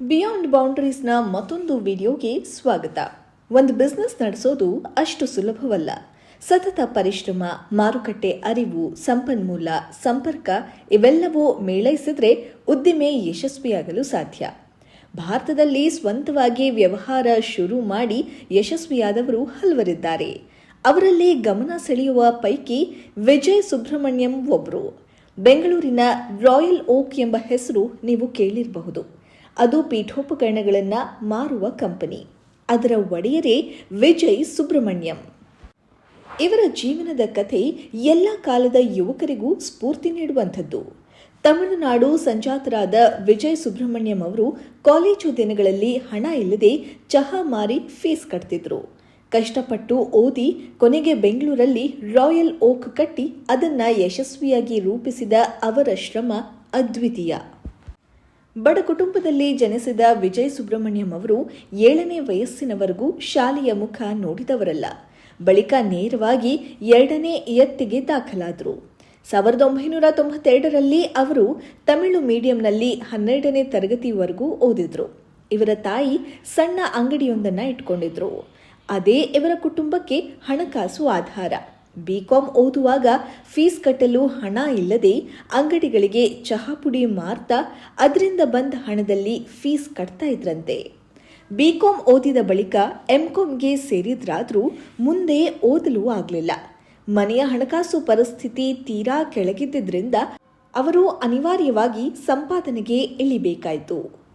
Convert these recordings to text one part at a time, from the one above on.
Beyond ಬೌಂಡರೀಸ್ನ ಮತ್ತೊಂದು ವಿಡಿಯೋಗೆ ಸ್ವಾಗತ. ಒಂದು ಬಿಸ್ನೆಸ್ ನಡೆಸೋದು ಅಷ್ಟು ಸುಲಭವಲ್ಲ. ಸತತ ಪರಿಶ್ರಮ, ಮಾರುಕಟ್ಟೆ ಅರಿವು, ಸಂಪನ್ಮೂಲ, ಸಂಪರ್ಕ ಇವೆಲ್ಲವೂ ಮೇಳೈಸಿದ್ರೆ ಉದ್ದಿಮೆ ಯಶಸ್ವಿಯಾಗಲು ಸಾಧ್ಯ. ಭಾರತದಲ್ಲಿ ಸ್ವಂತವಾಗಿ ವ್ಯವಹಾರ ಶುರು ಮಾಡಿ ಯಶಸ್ವಿಯಾದವರು ಹಲವರಿದ್ದಾರೆ. ಅವರಲ್ಲಿ ಗಮನ ಸೆಳೆಯುವ ಪೈಕಿ ವಿಜಯ್ ಸುಬ್ರಹ್ಮಣ್ಯಂ ಒಬ್ಬರು ಬೆಂಗಳೂರಿನ ರಾಯಲ್ ಓಕ್ ಎಂಬ ಹೆಸರು ನೀವು ಕೇಳಿರಬಹುದು. ಅದು ಪೀಠೋಪಕರಣಗಳನ್ನು ಮಾರುವ ಕಂಪನಿ. ಅದರ ಒಡೆಯರೇ ವಿಜಯ್ ಸುಬ್ರಹ್ಮಣ್ಯಂ. ಇವರ ಜೀವನದ ಕಥೆ ಎಲ್ಲ ಕಾಲದ ಯುವಕರಿಗೂ ಸ್ಫೂರ್ತಿ ನೀಡುವಂಥದ್ದು. ತಮಿಳುನಾಡು ಸಂಜಾತರಾದ ವಿಜಯ್ ಸುಬ್ರಹ್ಮಣ್ಯಂ ಅವರು ಕಾಲೇಜು ದಿನಗಳಲ್ಲಿ ಹಣ ಇಲ್ಲದೆ ಚಹಾ ಮಾರಿ ಫೀಸ್ ಕಟ್ತಿದ್ರು. ಕಷ್ಟಪಟ್ಟು ಓದಿ ಕೊನೆಗೆ ಬೆಂಗಳೂರಲ್ಲಿ ರಾಯಲ್ ಓಕ್ ಕಟ್ಟಿ ಅದನ್ನ ಯಶಸ್ವಿಯಾಗಿ ರೂಪಿಸಿದ ಅವರ ಶ್ರಮ ಅದ್ವಿತೀಯ. ಬಡ ಕುಟುಂಬದಲ್ಲಿ ಜನಿಸಿದ ವಿಜಯ್ ಸುಬ್ರಹ್ಮಣ್ಯಂ ಅವರು ಏಳನೇ ವಯಸ್ಸಿನವರೆಗೂ ಶಾಲೆಯ ಮುಖ ನೋಡಿದವರಲ್ಲ. ಬಳಿಕ ನೇರವಾಗಿ ಎರಡನೇ ಇಯತ್ತಿಗೆ ದಾಖಲಾದರು. ಸಾವಿರದ ಒಂಬೈನೂರ ತೊಂಬತ್ತೆರಡರಲ್ಲಿ ಅವರು ತಮಿಳು ಮೀಡಿಯಂನಲ್ಲಿ ಹನ್ನೆರಡನೇ ತರಗತಿವರೆಗೂ ಓದಿದ್ರು. ಇವರ ತಾಯಿ ಸಣ್ಣ ಅಂಗಡಿಯೊಂದನ್ನು ಇಟ್ಕೊಂಡಿದ್ರು. ಅದೇ ಇವರ ಕುಟುಂಬಕ್ಕೆ ಹಣಕಾಸು ಆಧಾರ. ಬಿಕಾಂ ಓದುವಾಗ ಫೀಸ್ ಕಟ್ಟಲು ಹಣ ಇಲ್ಲದೆ ಅಂಗಡಿಗಳಿಗೆ ಚಹಾ ಪುಡಿ ಮಾರ್ತಾ ಅದರಿಂದ ಬಂದ ಹಣದಲ್ಲಿ ಫೀಸ್ ಕಟ್ತಾ ಇದ್ರಂತೆ. ಬಿಕಾಂ ಓದಿದ ಬಳಿಕ ಎಂಕಾಂಗೆ ಸೇರಿದ್ರಾದರೂ ಮುಂದೆ ಓದಲು ಆಗಲಿಲ್ಲ. ಮನೆಯ ಹಣಕಾಸು ಪರಿಸ್ಥಿತಿ ತೀರಾ ಕೆಳಗಿದ್ದರಿಂದ ಅವರು ಅನಿವಾರ್ಯವಾಗಿ ಸಂಪಾದನೆಗೆ ಇಳಿಬೇಕಾಯಿತು.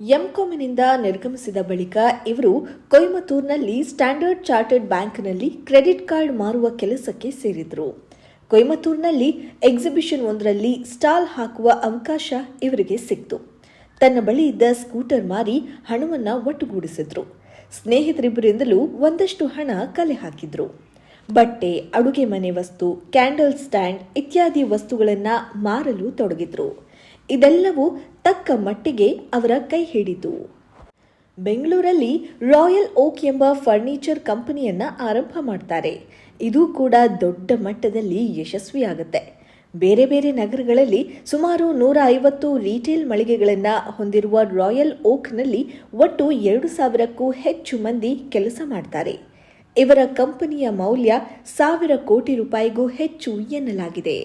ಎಂಕಾಮಿನಿಂದ ನಿರ್ಗಮಿಸಿದ ಬಳಿಕ ಇವರು ಕೊಯಮತ್ತೂರಿನಲ್ಲಿ ಸ್ಟ್ಯಾಂಡರ್ಡ್ ಚಾರ್ಟರ್ಡ್ ಬ್ಯಾಂಕ್ನಲ್ಲಿ ಕ್ರೆಡಿಟ್ ಕಾರ್ಡ್ ಮಾರುವ ಕೆಲಸಕ್ಕೆ ಸೇರಿದರು. ಕೊಯಮತ್ತೂರಿನಲ್ಲಿ ಎಕ್ಸಿಬಿಷನ್ ಒಂದರಲ್ಲಿ ಸ್ಟಾಲ್ ಹಾಕುವ ಅವಕಾಶ ಇವರಿಗೆ ಸಿಕ್ತು. ತನ್ನ ಬಳಿ ಇದ್ದ ಸ್ಕೂಟರ್ ಮಾರಿ ಹಣವನ್ನು ಒಟ್ಟುಗೂಡಿಸಿದ್ರು. ಸ್ನೇಹಿತರಿಬ್ಬರಿಂದಲೂ ಒಂದಷ್ಟು ಹಣ ಕಲೆ ಹಾಕಿದ್ರು. ಬಟ್ಟೆ, ಅಡುಗೆ ಮನೆ ವಸ್ತು, ಕ್ಯಾಂಡಲ್ ಸ್ಟ್ಯಾಂಡ್ ಇತ್ಯಾದಿ ವಸ್ತುಗಳನ್ನು ಮಾರಲು ತೊಡಗಿದ್ರು. ಇದೆಲ್ಲವೂ ತಕ್ಕ ಮಟ್ಟಿಗೆ ಅವರ ಕೈ ಹಿಡಿತು ಬೆಂಗಳೂರಲ್ಲಿ ರಾಯಲ್ ಓಕ್ ಎಂಬ ಫರ್ನಿಚರ್ ಕಂಪನಿಯನ್ನು ಆರಂಭ ಮಾಡ್ತಾರೆ. ಇದು ಕೂಡ ದೊಡ್ಡ ಮಟ್ಟದಲ್ಲಿ ಯಶಸ್ವಿಯಾಗುತ್ತೆ. ಬೇರೆ ಬೇರೆ ನಗರಗಳಲ್ಲಿ ಸುಮಾರು ನೂರ ಐವತ್ತು ರೀಟೇಲ್ ಮಳಿಗೆಗಳನ್ನು ಹೊಂದಿರುವ ರಾಯಲ್ ಓಕ್ನಲ್ಲಿ ಒಟ್ಟು ಎರಡು ಸಾವಿರಕ್ಕೂ ಹೆಚ್ಚು ಮಂದಿ ಕೆಲಸ ಮಾಡ್ತಾರೆ. ಇವರ ಕಂಪನಿಯ ಮೌಲ್ಯ ಸಾವಿರ ಕೋಟಿ ರೂಪಾಯಿಗೂ ಹೆಚ್ಚು ಎನ್ನಲಾಗಿದೆ.